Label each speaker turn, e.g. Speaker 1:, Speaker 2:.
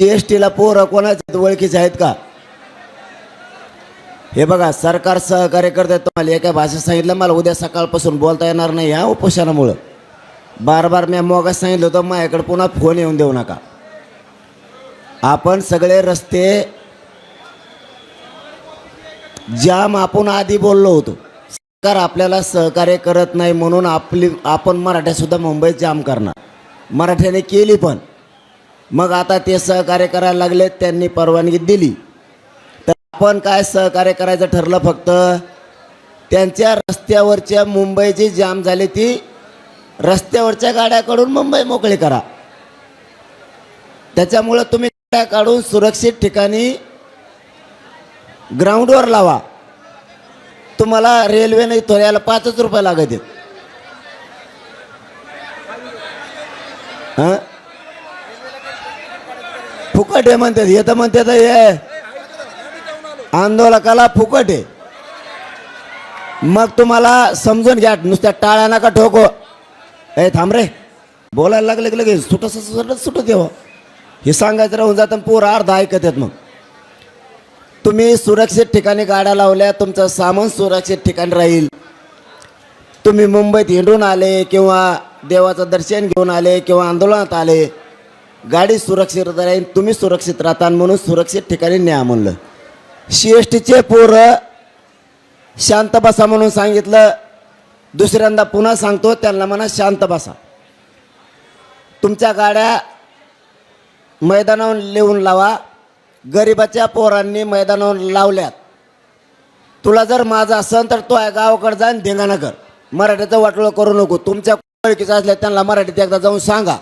Speaker 1: G S टीला पोरं कोणाच्या ओळखीचे आहेत का? हे बघा सरकार सहकार्य करतात तुम्हाला एका भाषेत सांगितलं मला उद्या सकाळपासून बोलता येणार नाही ह्या उपोषणामुळं. बार बार मी मोगाच सांगितलं होतं माझ्याकडे पुन्हा फोन येऊन देऊ नका. आपण सगळे रस्ते जाम आपण आधी बोललो होतो. सरकार आपल्याला सहकार्य करत नाही म्हणून आपली आपण मराठ्यासुद्धा मुंबईत जाम करणार. मराठ्याने केली पण. मग आता ते सहकार्य करायला लागले त्यांनी परवानगी दिली. तर आपण काय सहकार्य करायचं ठरलं फक्त त्यांच्या रस्त्यावरच्या मुंबईची जाम झाली ती रस्त्यावरच्या गाड्याकडून मुंबई मोकळी करा. त्याच्यामुळं तुम्ही गाड्या काढून सुरक्षित ठिकाणी ग्राउंडवर लावा. तुम्हाला रेल्वेने थोड्याला पाचच रुपये लागत आहेत फुकट आहे म्हणतात हे तर म्हणतात हे. आंदोलकाला फुकट. आहे मग तुम्हाला समजून घ्या नुसत्या टाळ्या नका ठोको. ए थांब रे. बोलायला लागले की लगेच सुटत सुटत सुटत देव हे सांगायचं राहून जातं पोरं अर्धा ऐकत आहेत मग. तुम्ही सुरक्षित ठिकाणी गाड्या लावल्या तुमचं सामान सुरक्षित ठिकाणी राहील. तुम्ही मुंबईत हिंडून आले किंवा देवाचं दर्शन घेऊन आले किंवा आंदोलनात आले गाडी सुरक्षित राहील तुम्ही सुरक्षित राहता म्हणून सुरक्षित ठिकाणी न्या म्हणलं. सी एस टीचे पोरं शांत बसा म्हणून सांगितलं. दुसऱ्यांदा पुन्हा सांगतो त्यांना म्हणा शांत बसा. तुमच्या गाड्या मैदानावर लिहून लावा. गरिबाच्या पोरांनी मैदानावर लावल्यात. तुला जर माझा असन तर तो आहे गावाकडे जा आणि धिंगाणा कर. मराठीचं वाटोळं करू नको. तुमच्या ओळखीचं असल्या त्यांना मराठीत एकदा जाऊन सांगा.